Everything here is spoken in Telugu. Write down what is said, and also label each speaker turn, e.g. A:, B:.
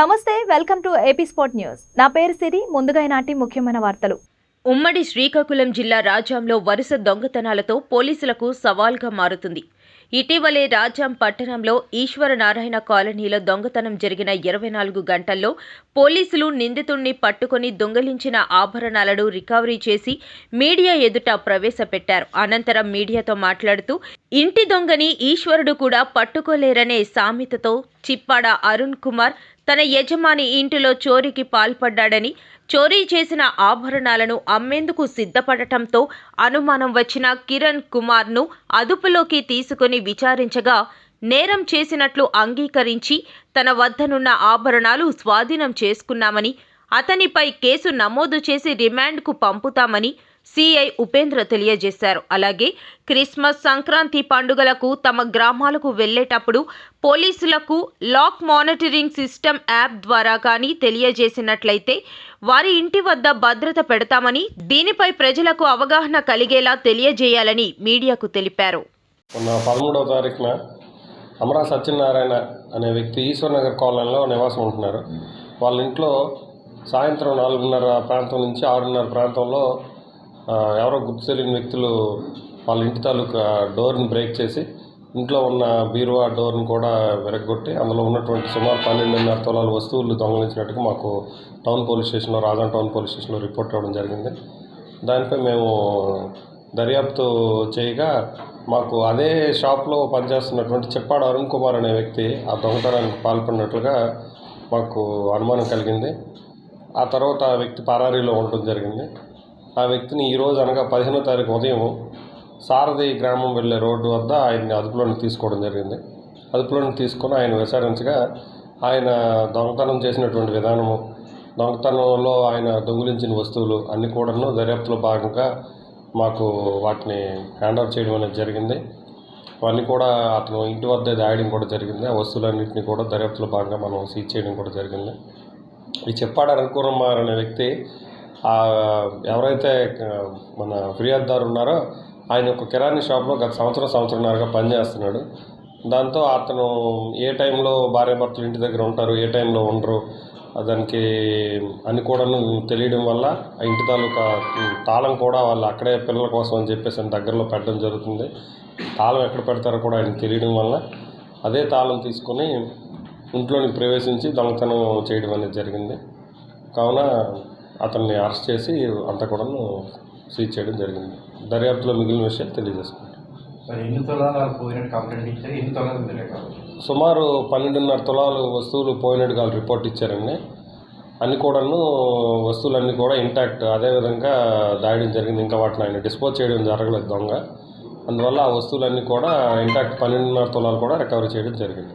A: నమస్తే welcome to AP sport news. నా పేరు సిరి ముందుగా ఈనాటి ముఖ్యమైన వార్తలు.
B: ఉమ్మడి శ్రీకాకుళం జిల్లా రాజాంలో వరుస దొంగతనాలతో పోలీసులకు సవాల్గా మారుతుంది. ఇటీవలే రాజాం పట్టణంలో ఈశ్వర నారాయణ కాలనీలో దొంగతనం జరిగిన ఇరవై నాలుగు గంటల్లో పోలీసులు నిందితుణ్ణి పట్టుకొని దొంగిలించిన ఆభరణాలను రికవరీ చేసి మీడియా ఎదుట ప్రవేశపెట్టారు. అనంతరం మీడియాతో మాట్లాడుతూ ఇంటి దొంగని ఈశ్వరుడు కూడా పట్టుకోలేరనే సామెతతో చిప్పాడ అరుణ్ కుమార్ తన యజమాని ఇంటిలో చోరీకి పాల్పడ్డాడని చోరీ చేసిన ఆభరణాలను అమ్మేందుకు సిద్ధపడటంతో అనుమానం వచ్చిన కిరణ్ కుమార్ను అదుపులోకి తీసుకుని విచారించగా నేరం చేసినట్లు అంగీకరించి తన వద్దనున్న ఆభరణాలు స్వాధీనం చేసుకున్నామని అతనిపై కేసు నమోదు చేసి రిమాండ్కు పంపుతామని సిఐ ఉపేంద్ర తెలియజేశారు. అలాగే క్రిస్మస్ సంక్రాంతి పండుగలకు తమ గ్రామాలకు వెళ్ళేటప్పుడు పోలీసులకు లాక్ మానిటరింగ్ సిస్టమ్ యాప్ ద్వారా కానీ తెలియజేసినట్లయితే వారి ఇంటి వద్ద భద్రత పెడతామని దీనిపై ప్రజలకు అవగాహన కలిగేలా తెలియజేయాలని మీడియాకు తెలిపారు.
C: పదమూడవ తారీఖున అమరా సత్యనారాయణ అనే వ్యక్తి ఈశ్వర్నగర్ కాలనీలో నివాసం ఉంటున్నారు. వాళ్ళ ఇంట్లో సాయంత్రం నాలుగున్నర ప్రాంతం నుంచి ఆరున్నర ప్రాంతంలో ఎవరో గుర్తు తెలియని వ్యక్తులు వాళ్ళ ఇంటి తాలూకా డోర్ని బ్రేక్ చేసి ఇంట్లో ఉన్న బీరువా డోర్ని కూడా విరగొట్టి అందులో ఉన్నటువంటి సుమారు పన్నెండున్నర తులాల వస్తువులు దొంగలించినట్టుగా మాకు టౌన్ పోలీస్ స్టేషన్లో రాజాన్ టౌన్ పోలీస్ స్టేషన్లో రిపోర్ట్ అవ్వడం జరిగింది. దానిపై మేము దర్యాప్తు చేయగా మాకు అదే షాప్లో పనిచేస్తున్నటువంటి చెప్పాడు అరుణ్ కుమార్ అనే వ్యక్తి ఆ దొంగతనానికి పాల్పడినట్లుగా మాకు అనుమానం కలిగింది. ఆ తర్వాత ఆ వ్యక్తి పరారీలో ఉండడం జరిగింది. ఆ వ్యక్తిని ఈరోజు అనగా పదిహేనో తారీఖు ఉదయం సారథి గ్రామం వెళ్ళే రోడ్డు వద్ద ఆయన్ని అదుపులోని తీసుకోవడం జరిగింది. అదుపులోని తీసుకొని ఆయన విచారించగా ఆయన దొంగతనం చేసినటువంటి విధానము దొంగతనంలో ఆయన దొంగిలించిన వస్తువులు అన్నీ కూడాను దర్యాప్తులో భాగంగా మాకు వాటిని హ్యాండ్ ఓవర్ చేయడం అనేది జరిగింది. అవన్నీ కూడా అతను ఇంటి వద్ద దాయడం కూడా జరిగింది. ఆ వస్తువులన్నింటినీ కూడా దర్యాప్తులో భాగంగా మనం సీజ్ చేయడం కూడా జరిగింది. ఈ చెప్పాడు అనుకుమార్ అనే వ్యక్తి ఎవరైతే మన ఫిర్యాదుదారు ఉన్నారో ఆయన ఒక కిరాణా షాప్లో గత సంవత్సరం సంవత్సరంన్నరగా పనిచేస్తున్నాడు. దాంతో అతను ఏ టైంలో భార్యాభర్తలు ఇంటి దగ్గర ఉంటారు ఏ టైంలో ఉండరు దానికి అని కూడా తెలియడం వల్ల ఆ ఇంటి తాలూకా తాళం కూడా వాళ్ళు అక్కడే పిల్లల కోసం అని చెప్పేసి ఆయన దగ్గరలో పెట్టడం జరుగుతుంది. తాళం ఎక్కడ పెడతారో కూడా ఆయనకు తెలియడం వల్ల అదే తాళం తీసుకొని ఇంట్లోని ప్రవేశించి దొంగతనం చేయడం అనేది జరిగింది. కావున అతన్ని అరెస్ట్ చేసి అంతా కూడా సీజ్ చేయడం జరిగింది. దర్యాప్తులో మిగిలిన విషయాలు తెలియజేసుకుంటాం. సుమారు పన్నెండున్నర తులాలు వస్తువులు పోయినట్టుగా రిపోర్ట్ ఇచ్చారండి. అన్ని కూడాను వస్తువులన్నీ కూడా ఇంటాక్ట్ అదేవిధంగా దాయడం జరిగింది. ఇంకా వాటిని ఆయన డిస్పోజ్ చేయడం జరగలేదు దొంగ. అందువల్ల ఆ వస్తువులన్నీ కూడా ఇంటాక్ట్ పన్నెండున్నర తులాలు కూడా రికవరీ చేయడం జరిగింది.